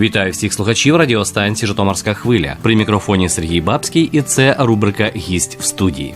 Вітаю всіх слухачів радіостанції Житомирська хвиля. При мікрофоні Сергій Бабський, і це рубрика Гість в студії.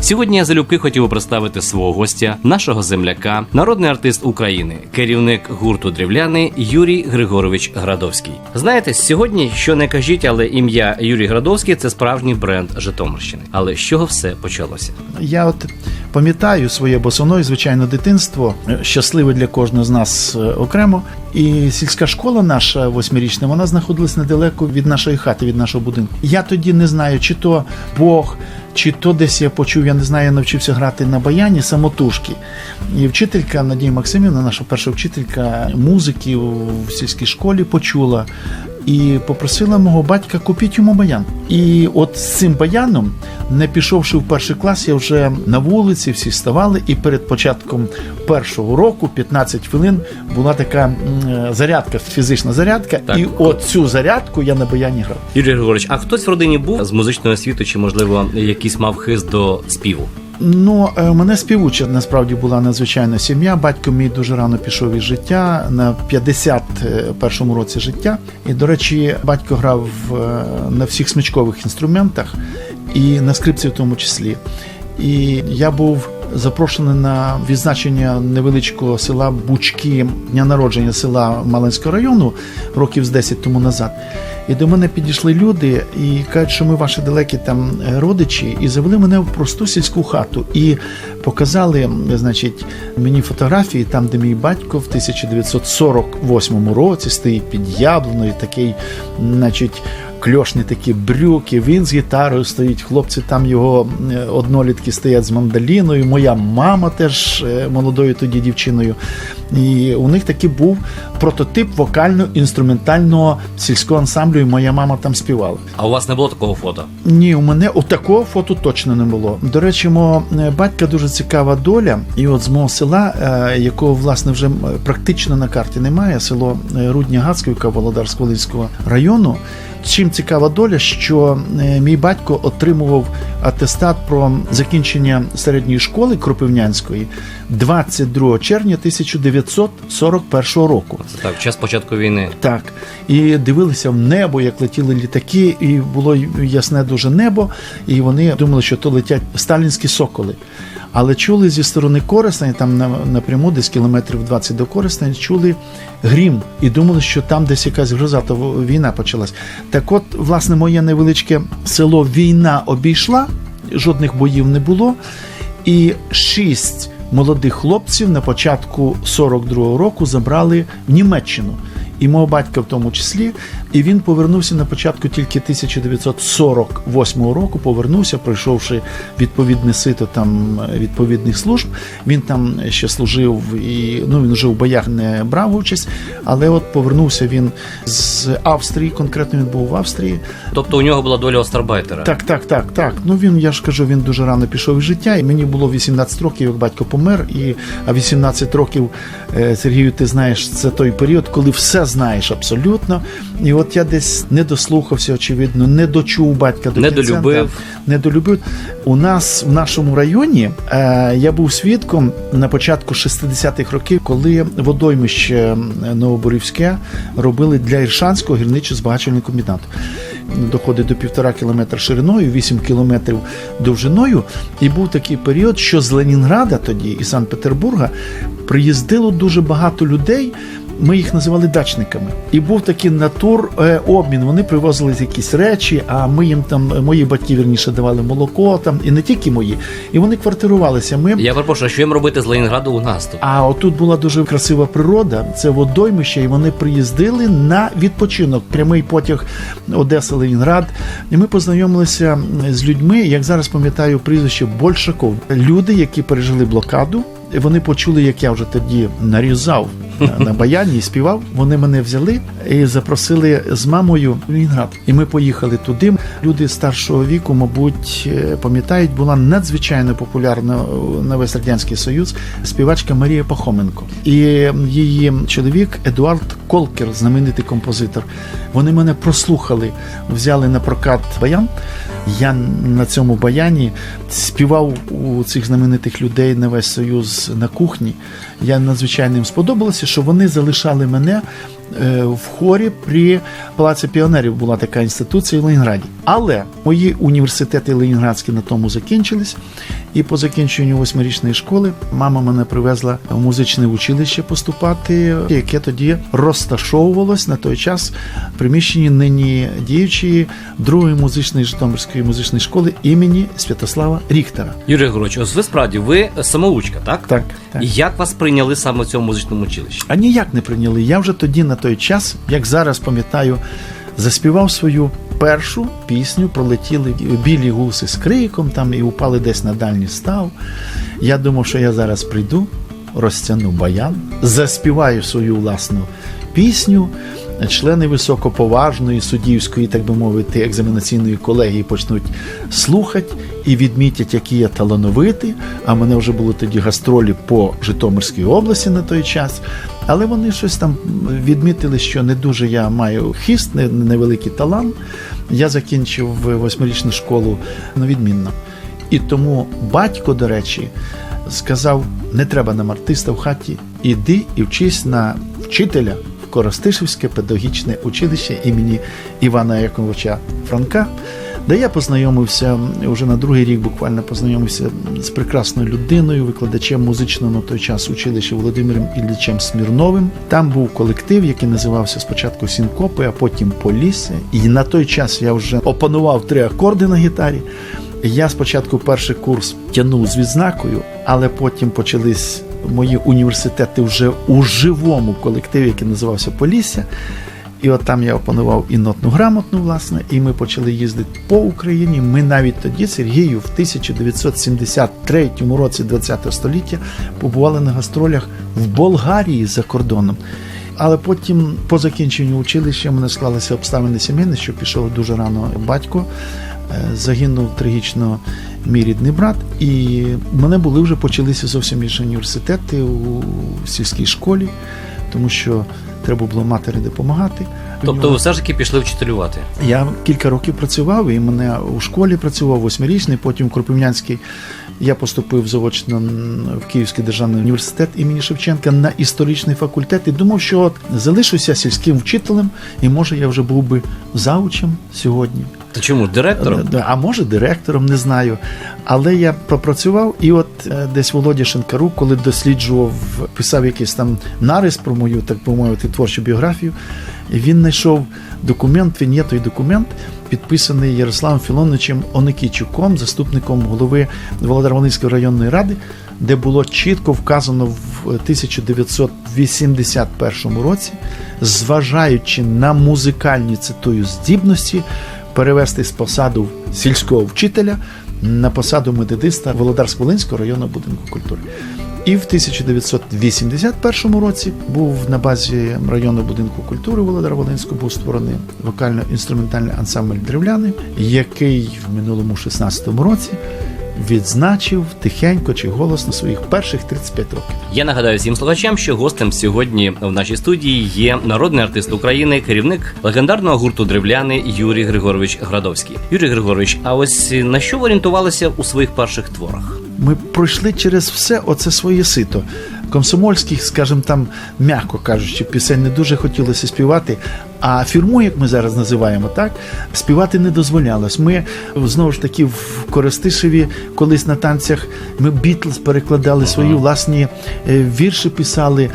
Сьогодні я залюбки хотів представити свого гостя, нашого земляка, народний артист України, керівник гурту Древляни Юрій Григорович Градовський. Знаєте, сьогодні що не кажіть, але ім'я Юрій Градовський це справжній бренд Житомирщини. Але з чого все почалося? Я от пам'ятаю своє босоноє, звичайно, дитинство, е, щасливе для кожного з нас е, окремо. І сільська школа наша восьмирічна, вона знаходилась недалеко від нашої хати, від нашого будинку. Я тоді не знаю, чи то Бог, чи то десь я почув, я не знаю, я навчився грати на баяні самотужки. І вчителька Надія Максимівна, наша перша вчителька музики в сільській школі, почула і попросила мого батька купіть йому баян. І от з цим баяном, не пішовши в перший клас, я вже на вулиці всі ставали, і перед початком першого року, 15 хвилин, була така зарядка, фізична зарядка. Так. І от цю зарядку я на баяні грав. Юрій Григорович, а хтось в родині був з музичного світу, чи можливо якийсь мав хист до співу? Ну, е, мене співуча насправді була надзвичайна сім'я. Батько мій дуже рано пішов із життя на 51-му році життя. І, до речі, батько грав е, на всіх смичкових інструментах і на скрипці в тому числі. І я був запрошений на відзначення невеличкого села Бучки, дня народження села Малинського району років з 10 тому назад. І до мене підійшли люди і кажуть, що ми ваші далекі там е, родичі, і завели мене в просту сільську хату і показали, значить, мені фотографії, там, де мій батько в 1948 році стоїть під яблуною, такий, значить. Кльошні такі брюки, він з гітарою стоїть, хлопці там його е, однолітки стоять з мандаліною. Моя мама теж е, молодою тоді дівчиною. І у них такий був прототип вокально-інструментального сільського ансамблю, і моя мама там співала. А у вас не було такого фото? Ні, у мене от такого фото точно не було. До речі, мого е, батька дуже цікава доля. І от з мого села, якого власне вже практично на карті немає, село Рудня Гацьківка Володарсько-Волинського району. Чим цікава доля, що е, мій батько отримував атестат про закінчення середньої школи Кропивнянської 22 червня 1941 року. Це так, час початку війни. Так, і дивилися в небо, як летіли літаки, і було ясне дуже небо, і вони думали, що то летять сталінські соколи. Але чули зі сторони Коростеня, там на, напряму, десь кілометрів 20 до Коростеня, чули грім і думали, що там десь якась гроза, то війна почалась. Так от, власне, моє невеличке село війна обійшла, жодних боїв не було. І шість молодих хлопців на початку 42-го року забрали в Німеччину. І мого батька в тому числі, і він повернувся на початку тільки 1948 року. Повернувся, пройшовши відповідне сито там е, відповідних служб. Він там ще служив і ну він вже в боях не брав участь, але от повернувся він з Австрії. Конкретно він був в Австрії. Тобто у нього була доля остарбайтера. Так, так, так, так. Ну він, я ж кажу, він дуже рано пішов із життя, і мені було 18 років, як батько помер. І а 18 років, е, Сергію, ти знаєш, це той період, коли все знаєш абсолютно. І от я десь не дослухався, очевидно, не дочув батька до Недолюбив. недолюбив. У нас в нашому районі е, я був свідком на початку 60-х років, коли водоймище Новоборівське робили для Іршанського гірничо-збагачувального комбінату доходить до півтора кілометра шириною, 8 кілометрів довжиною. І був такий період, що з Ленінграда тоді і Санкт-Петербурга приїздило дуже багато людей. Ми їх називали дачниками. І був такий натур е, обмін. Вони привозили якісь речі, а ми їм там, мої батьки вірніше давали молоко там, і не тільки мої. І вони квартирувалися. Ми Я перепрошую, що їм робити з Ленінграду у нас тут? а отут була дуже красива природа, це водоймище, і вони приїздили на відпочинок. Прямий потяг Одеса Ленінград. І ми познайомилися з людьми, як зараз пам'ятаю прізвище Большаков. Люди, які пережили блокаду. Вони почули, як я вже тоді нарізав на- баяні і співав. Вони мене взяли і запросили з мамою в Лінград. І ми поїхали туди. Люди старшого віку, мабуть, е, пам'ятають, була надзвичайно популярна на весь радянський союз співачка Марія Пахоменко. І її чоловік Едуард Колкер, знаменитий композитор. Вони мене прослухали, взяли на прокат баян. Я на цьому баяні співав у цих знаменитих людей на весь союз на кухні. Я надзвичайно їм сподобалося, що вони залишали мене е, в хорі при Палаці піонерів. Була така інституція в Ленінграді. Але мої університети ленінградські на тому закінчились. І по закінченню восьмирічної школи мама мене привезла в музичне училище поступати, яке тоді розташовувалось на той час в приміщенні нині діючої другої музичної Житомирської музичної школи імені Святослава Ріхтера. Юрій Григорович, ось ви справді ви самоучка, так? Так, так. І як вас прийняли саме в цьому музичному училищі? А ніяк не прийняли. Я вже тоді на той час, як зараз пам'ятаю, заспівав свою першу пісню, пролетіли білі гуси з криком там і упали десь на дальній став. Я думав, що я зараз прийду, розтягну баян, заспіваю свою власну пісню. Члени високоповажної суддівської, так би мовити, екзаменаційної колегії почнуть слухати і відмітять, які я талановитий. А мене вже були тоді гастролі по Житомирській області на той час. Але вони щось там відмітили, що не дуже я маю хіст, невеликий талант. Я закінчив восьмирічну школу ну, відмінно. І тому батько, до речі, сказав: не треба нам артиста в хаті, іди і вчись на вчителя в Коростишівське педагогічне училище імені Івана Яковича Франка. Де я познайомився вже на другий рік, буквально познайомився з прекрасною людиною, викладачем музичного на той час училища Володимиром Іллічем Смірновим. Там був колектив, який називався спочатку Сінкопи, а потім Полісся. І на той час я вже опанував три акорди на гітарі. Я спочатку перший курс тягнув з відзнакою, але потім почались мої університети вже у живому колективі, який називався Полісся. І от там я опанував і нотну грамотну, власне, і ми почали їздити по Україні. Ми навіть тоді, Сергію, в 1973 році ХХ століття побували на гастролях в Болгарії за кордоном. Але потім, по закінченню училища, мене склалися обставини сімейні, що пішов дуже рано батько. Е, Загинув трагічно мій рідний брат, і мене були вже почалися зовсім інші університети у сільській школі, тому що треба було матері допомагати. Тобто ви все ж таки пішли вчителювати? Я кілька років працював, і мене у школі працював восьмирічний, потім в Кропивнянський. Я поступив заочно в Київський державний університет імені Шевченка на історичний факультет і думав, що от залишуся сільським вчителем, і може я вже був би заучем сьогодні. То чому директором? А може директором, не знаю. Але я пропрацював, і от е, десь Володя Шинкарук, коли досліджував, писав якийсь там нарис про мою, так би мовити, творчу біографію. Він знайшов документ, вінєтовий документ, підписаний Ярославом Філоновичем Оникійчуком, заступником голови Володарволинської районної ради, де було чітко вказано в 1981 році, зважаючи на музикальні цитую здібності, перевести з посаду сільського вчителя на посаду методиста Володарсько-Волинського районного будинку культури. І в 1981 році був на базі районного будинку культури Володара Волинського був створений вокально-інструментальний ансамбль древляни, який в минулому 16-му році відзначив тихенько чи голосно своїх перших 35 років. Я нагадаю всім слухачам, що гостем сьогодні в нашій студії є народний артист України, керівник легендарного гурту древляни Юрій Григорович Градовський. Юрій Григорович, а ось на що ви орієнтувалися у своїх перших творах? Ми пройшли через все оце своє сито. Комсомольських, скажімо там, м'яко кажучи, пісень не дуже хотілося співати. А фірму, як ми зараз називаємо, так співати не дозволялось. Ми знову ж таки в Коростишеві, колись на танцях, ми Бітлз перекладали свої власні е, вірші, писали.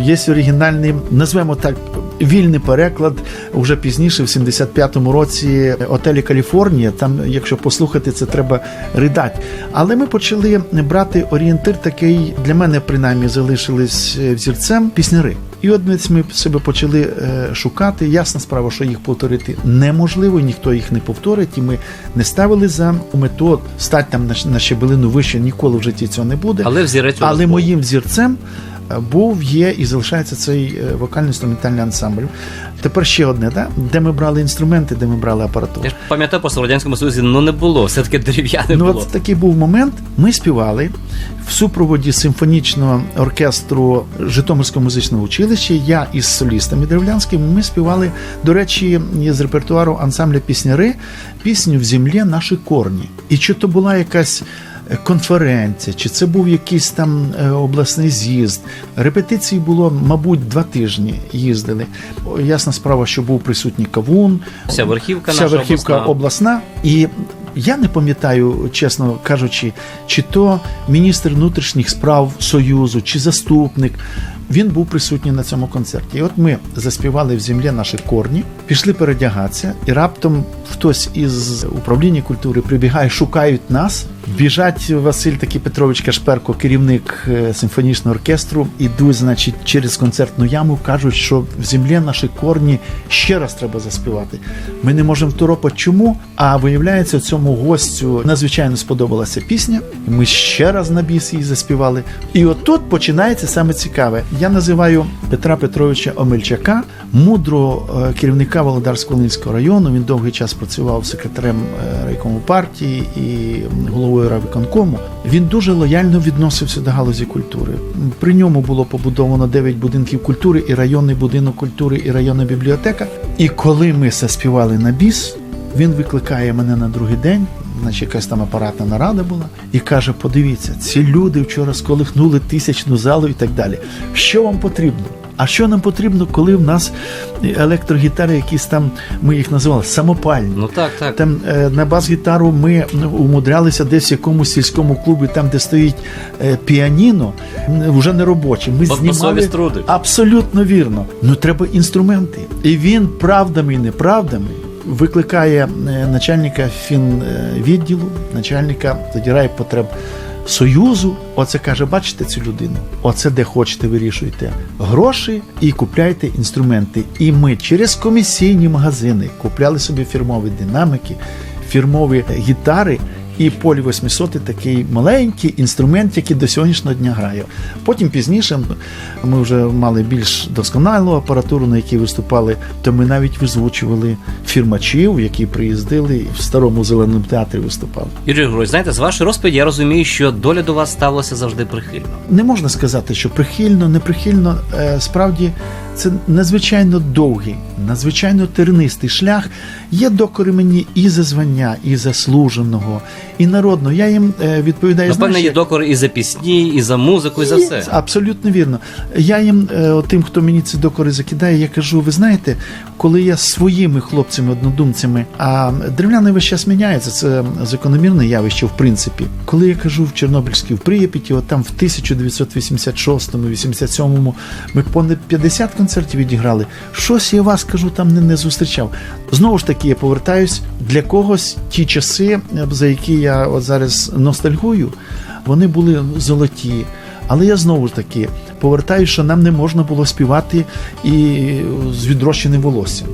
Є оригінальний, назвемо так, вільний переклад уже пізніше, в 75-му році, отелі Каліфорнія. Там, якщо послухати, це треба ридати. Але ми почали брати орієнтир такий, для мене принаймні залишились е, взірцем пісняри. І от ми себе почали е, шукати. Ясна справа, що їх повторити неможливо, ніхто їх не повторить, і ми не ставили за мету стати там на, щебелину вище, ніколи в житті цього не буде. Але взірець Але моїм взірцем був, є і залишається цей е, вокально-інструментальний ансамбль. Тепер ще одне, да? де ми брали інструменти, де ми брали апаратуру. Я ж пам'ятаю, просто в радянському союзі ну не було, все таки дерев'яне Ну, було. от такий був момент. Ми співали в супроводі симфонічного оркестру Житомирського музичного училища. Я із солістами древлянськими. Ми співали, до речі, з репертуару ансамбля пісняри пісню в землі наші корні. І чи то була якась. Е, Конференція, чи це був якийсь там е, обласний з'їзд. Репетицій було, мабуть, два тижні їздили. Ясна справа, що був присутній кавун, Вся верхівка вся наша верхівка обласна. обласна. І я не пам'ятаю, чесно кажучи, чи то міністр внутрішніх справ Союзу, чи заступник. Він був присутній на цьому концерті. І от ми заспівали в землі наші корні, пішли передягатися, і раптом хтось із управління культури прибігає, шукають нас. Біжать Василь такий Петрович Кашперко, керівник е, симфонічного оркестру, ідуть, значить, через концертну яму, кажуть, що в землі наші корні ще раз треба заспівати. Ми не можемо второпати чому. А виявляється, цьому гостю надзвичайно сподобалася пісня. Ми ще раз на біс її заспівали. І отут починається саме цікаве. Я називаю Петра Петровича Омельчака, мудрого е, керівника Володарсько-Волинського району. Він довгий час працював секретарем е, райкому партії і головою райвиконкому. Він дуже лояльно відносився до галузі культури. При ньому було побудовано 9 будинків культури, і районний будинок культури, і районна бібліотека. І коли ми заспівали на біс, він викликає мене на другий день. Значить, якась там апаратна нарада була, і каже: подивіться, ці люди вчора сколихнули тисячну залу і так далі. Що вам потрібно? А що нам потрібно, коли в нас електрогітари, якісь там, ми їх називали самопальні. Ну так, так. Там е, на бас-гітару ми ну, умудрялися десь в якомусь сільському клубі, там, де стоїть е, піаніно, вже не робоче. Ми Бо- знімали абсолютно вірно. Ну треба інструменти. І він правдами і неправдами. Викликає е, начальника фінвідділу, начальника тоді райпотреб Союзу. Оце каже: бачите цю людину? Оце де хочете, вирішуйте гроші і купляйте інструменти. І ми через комісійні магазини купляли собі фірмові динамики, фірмові гітари. І полі 800 такий маленький інструмент, який до сьогоднішнього дня грає. Потім пізніше ми вже мали більш досконалу апаратуру, на якій виступали, то ми навіть визвучували фірмачів, які приїздили і в старому зеленому театрі виступали. Юрій Григорович, знаєте, з вашої розповіді я розумію, що доля до вас ставилася завжди прихильно. Не можна сказати, що прихильно, неприхильно. Е, Справді це надзвичайно довгий, надзвичайно тернистий шлях. Є докори мені і за звання, і заслуженого, і народного. Я їм е, відповідаю. Напевне, знаєш, є як- докори і за пісні, і за музику, і за все. Абсолютно вірно. Я їм, е, тим, хто мені ці докори закидає, я кажу: ви знаєте, коли я своїми хлопцями, однодумцями, а древляни весь час міняється, це закономірне явище, в принципі. Коли я кажу в Чорнобильській в Прип'яті, от там в 1986-му, 87-му ми понад 50 концертів відіграли. Щось я вас кажу, там не, не зустрічав. Знову ж таки, я повертаюсь для когось ті часи, за які я от зараз ностальгую, вони були золоті. Але я знову ж таки повертаю, що нам не можна було співати і з відрощеним волоссям.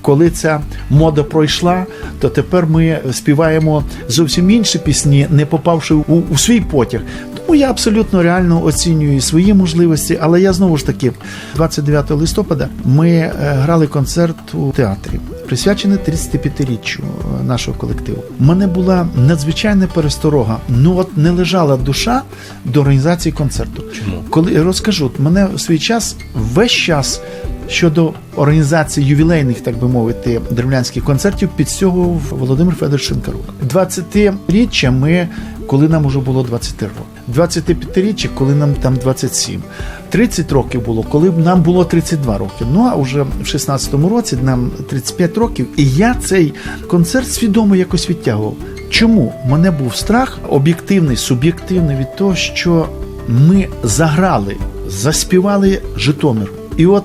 Коли ця мода пройшла, то тепер ми співаємо зовсім інші пісні, не попавши у, у свій потяг. Тому я абсолютно реально оцінюю свої можливості, але я знову ж таки, 29 листопада ми е, грали концерт у театрі, присвячений 35-річчю е, нашого колективу. У мене була надзвичайна пересторога. Ну от не лежала душа до організації концерту. Чому? Коли розкажу, мене в свій час весь час щодо організації ювілейних, так би мовити, древлянських концертів підстягував Володимир Федорович Шинкарук. 20-річчя ми, коли нам уже було 20 років. 25-річчя, коли нам там 27. 30 років було, коли нам було 32 роки. Ну а вже в 16-му році нам 35 років, і я цей концерт свідомо якось відтягував. Чому? У мене був страх об'єктивний, суб'єктивний від того, що ми заграли, заспівали Житомир. І от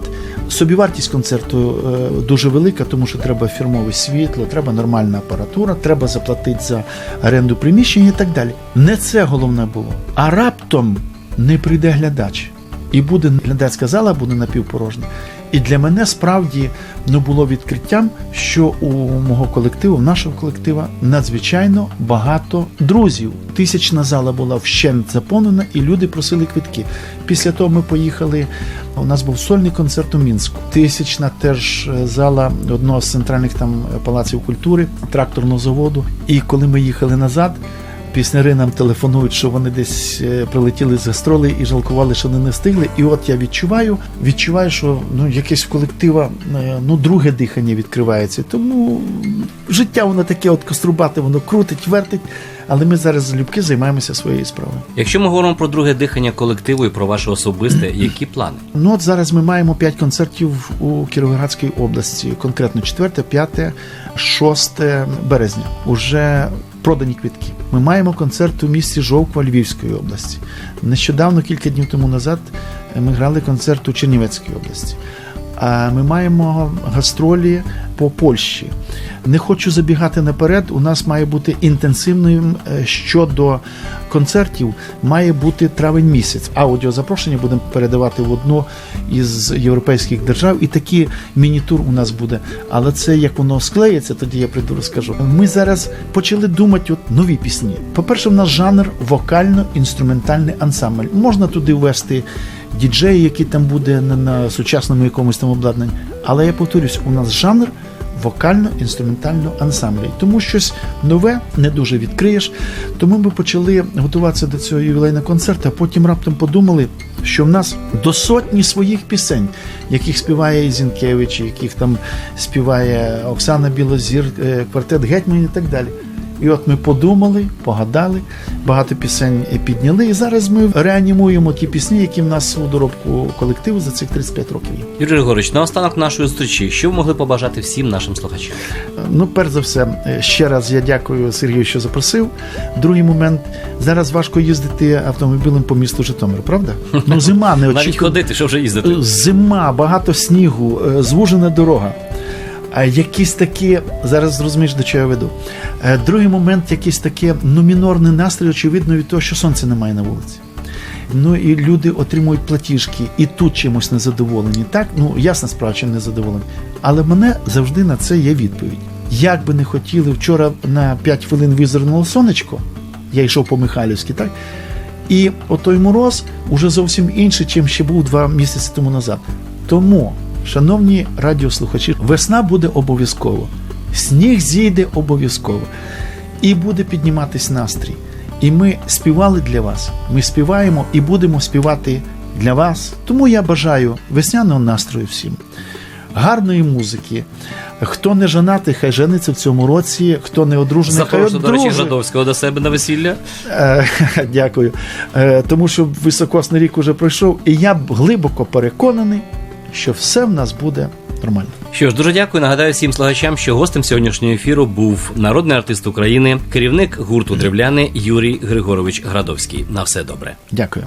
собівартість концерту е, дуже велика, тому що треба фірмове світло, треба нормальна апаратура, треба заплатити за оренду приміщення і так далі. Не це головне було. А раптом не прийде глядач. І буде глядацька зала буде напівпорожня. І для мене справді ну, було відкриттям, що у мого колективу, в нашого колектива, надзвичайно багато друзів. Тисячна зала була вщент заповнена, і люди просили квитки. Після того ми поїхали. У нас був сольний концерт у Мінську. Тисячна теж е, зала одного з центральних там палаців культури, тракторного заводу. І коли ми їхали назад. Пісняри нам телефонують, що вони десь е, прилетіли з гастролей і жалкували, що вони не встигли. І от я відчуваю, відчуваю, що ну якесь в колектива е, ну друге дихання відкривається. Тому життя воно таке, от кострубате, воно крутить, вертить. Але ми зараз залюбки займаємося своєю справою. Якщо ми говоримо про друге дихання колективу і про ваше особисте, які плани? Ну от зараз ми маємо 5 концертів у Кіровоградській області, конкретно 4, 5, 6 березня. Уже продані квитки. Ми маємо концерт у місті Жовква Львівської області. Нещодавно, кілька днів тому назад, ми грали концерт у Чернівецькій області. А ми маємо гастролі по Польщі. Не хочу забігати наперед. У нас має бути інтенсивним е, щодо концертів. Має бути травень місяць. Аудіозапрошення будемо передавати в одну із європейських держав, і такий міні-тур у нас буде. Але це як воно склеїться, тоді я прийду розкажу. Ми зараз почали думати от нові пісні. По-перше, в нас жанр вокально-інструментальний ансамбль. Можна туди ввести діджеї, які там буде на сучасному якомусь там обладнанні. Але я повторюсь, у нас жанр вокально-інструментального ансамблю. І Тому щось нове не дуже відкриєш. Тому ми почали готуватися до цього ювілейного концерту, а потім раптом подумали, що в нас до сотні своїх пісень, яких співає Зінкевич, яких там співає Оксана Білозір, е, квартет Гетьман і так далі. І от ми подумали, погадали, багато пісень підняли. І зараз ми реанімуємо ті пісні, які в нас у доробку колективу за цих 35 років є. Юрій Григорович, наостанок нашої зустрічі, що ви могли побажати всім нашим слухачам? Ну, перш за все, ще раз я дякую Сергію, що запросив. Другий момент зараз важко їздити автомобілем по місту Житомир, правда? Ну, зима не Навіть ходити, що вже їздити. Зима, багато снігу, е, звужена дорога. А якісь такі, зараз зрозумієш, до чого я веду. Е, Другий момент, якийсь таке ну, мінорний настрій, очевидно, від того, що сонця немає на вулиці. Ну і люди отримують платіжки і тут чимось незадоволені. Так, ну ясна справа, чим незадоволені. Але мене завжди на це є відповідь. Як би не хотіли, вчора на 5 хвилин визирнуло сонечко, я йшов по Михайлівській, так? І отой мороз уже зовсім інший, чим ще був два місяці тому назад. Тому, шановні радіослухачі, весна буде обов'язково, сніг зійде обов'язково, і буде підніматись настрій. І ми співали для вас. Ми співаємо і будемо співати для вас. Тому я бажаю весняного настрою всім, гарної музики. Хто не женатий, хай жениться в цьому році. Хто не одружений, хай Запрошую, до речі, одружує. Градовського до себе на весілля. Е, Дякую. Е, Тому що високосний рік уже пройшов, і я глибоко переконаний, що все в нас буде нормально. Що ж, дуже дякую. Нагадаю всім слухачам, що гостем сьогоднішнього ефіру був народний артист України, керівник гурту Древляни Юрій Григорович Градовський. На все добре. Дякую.